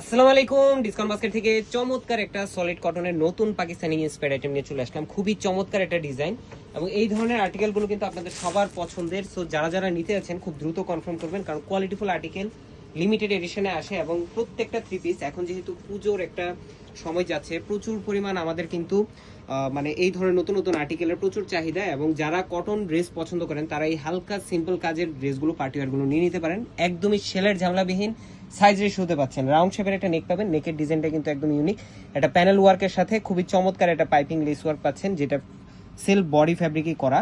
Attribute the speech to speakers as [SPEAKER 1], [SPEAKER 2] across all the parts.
[SPEAKER 1] আসসালামু আলাইকুম। Discount basket থেকে চমৎকার একটা সলিড কটনের নতুন পাকিস্তানি ইন্সপায়ার আইটেম নিয়ে চলে আসলাম। খুবই চমৎকার একটা ডিজাইন এবং এই ধরনের আর্টিকেলগুলো কিন্তু আপনাদের সবার পছন্দের। সো যারা যারা নিতে আছেন খুব দ্রুত কনফার্ম করবেন, কারণ কোয়ালিটিফুল আর্টিকেল লিমিটেড এডিশনে আসে এবং প্রত্যেকটা থ্রি পিস এখন যেহেতু পুজোর একটা সময় যাচ্ছে, প্রচুর পরিমাণ আমাদের কিন্তু মানে এই ধরনের নতুন নতুন আর্টিকেলের প্রচুর চাহিদা এবং যারা কটন ড্রেস পছন্দ করেন, তারা এই হালকা সিম্পল কাজের ড্রেসগুলো পার্টিওয়ারগুলো নিয়ে নিতে পারেন। একদমই সেলের ঝামলাবিহীন সাইজ রেশ হতে পাচ্ছেন রাউন্ড শেপের একটা নেক পাবেন নেকের ডিজাইনটা কিন্তু একদম ইউনিক একটা প্যানেল ওয়ার্কের সাথে খুবই চমৎকার একটা পাইপিং লেস ওয়ার্ক পাচ্ছেন, যেটা সেল বডি ফ্যাব্রিকই করা।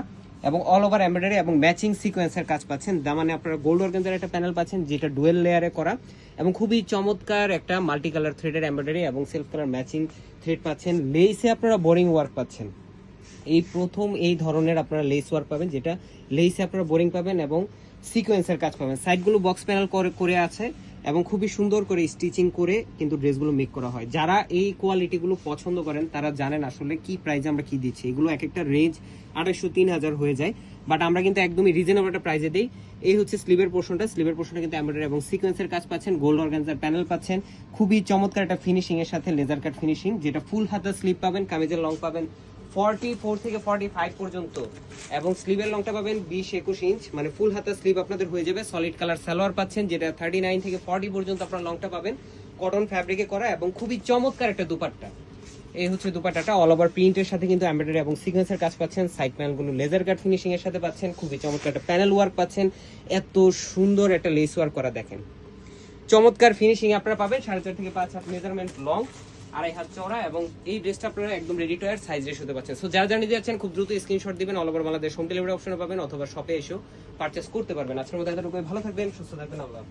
[SPEAKER 1] এবং অল ওভার এমব্রয়ডারি এবং ম্যাচিং সিকোয়েন্সের কাজ পাচ্ছেন। তার মানে আপনারা গোল্ড অর্গানজার একটা প্যানেল পাচ্ছেন, যেটা ডুয়েল লেয়ারে করা। এবং খুবই চমৎকার একটা মাল্টি কালার থ্রেডের এমব্রয়ডারি এবং সেলফ কালার ম্যাচিং থ্রেড পাচ্ছেন। লেসে আপনারা বোরিং ওয়ার্ক পাচ্ছেন। এই প্রথম এই ধরনের আপনারা লেস ওয়ার্ক পাবেন, যেটা লেসে আপনারা বোরিং পাবেন এবং সিকোয়েন্সের কাজ পাবেন। সাইডগুলো বক্স প্যানেল করে করে আছে এবং খুবই সুন্দর করে স্টিচিং করে কিন্তু ড্রেসগুলো মেক করা হয়। যারা এই কোয়ালিটিগুলো পছন্দ করেন, তারা জানেন আসলে কি প্রাইজে আমরা কি দিচ্ছি। এগুলো এক একটা রেঞ্জ আড়াইশো, তিন হাজার হয়ে যায়। বাট আমরা কিন্তু একদমই রিজনেবল একটা প্রাইজে দিই। এই হচ্ছে স্লিভের পোর্শনটা স্লিভের পোর্শনটা কিন্তু এমব্রয়ডারি এবং সিকোয়েন্সের কাজ পাচ্ছেন গোল্ড অর্গানজার প্যানেল পাচ্ছেন। খুবই চমৎকার একটা ফিনিশিং এর সাথে লেজার কাট ফিনিশিং যেটা ফুল হাতা স্লিভ পাবেন, কামিজের লং পাবেন। ফর্টি ফোর থেকে ফর্টি ফাইভ পর্যন্ত। এবং স্লিভের লংটা পাবেন বিশ একুশ ইঞ্চ মানে ফুল হাতা স্লিভ আপনাদের হয়ে যাবে। সলিড কালার সালোয়ার পাচ্ছেন, যেটা থার্টি নাইন থেকে ফর্টি পর্যন্ত আপনার লংটা পাবেন। কটন ফ্যাব্রিকে করা এবং খুবই চমৎকার একটা দুপাট্টা। এই হচ্ছে দুপাট্টাটা অল ওভার প্রিন্টের সাথে কিন্তু এমব্রয়ডারি এবং সিকোয়েন্সের কাজ পাচ্ছেন। সাইড প্যানেলগুলো লেজার কাট ফিনিশিং এর সাথে পাচ্ছেন। খুবই চমৎকার একটা প্যানেল ওয়ার্ক পাচ্ছেন। এত সুন্দর একটা লেস ওয়ার্ক করা দেখেন। চমৎকার ফিনিশিং আপনারা পাবেন, সাড়ে চার থেকে পাঁচ হাত মেজারমেন্ট লং আড়াই হাত চওড়া এবং এই ড্রেসটা আপনারা একদম রেডি টু সাইজ রেস হতে পারছেন সো যারা জানিয়ে যাচ্ছেন খুব দ্রুত স্ক্রিনশট দিবেন all over Bangladesh home delivery অপশনে পাবেন অথবা শপে এসেও পারচেস করতে পারবেন। আজকের মধ্যে এতটুকু ভালো থাকবেন, সুস্থ থাকবেন, আল্লাহ।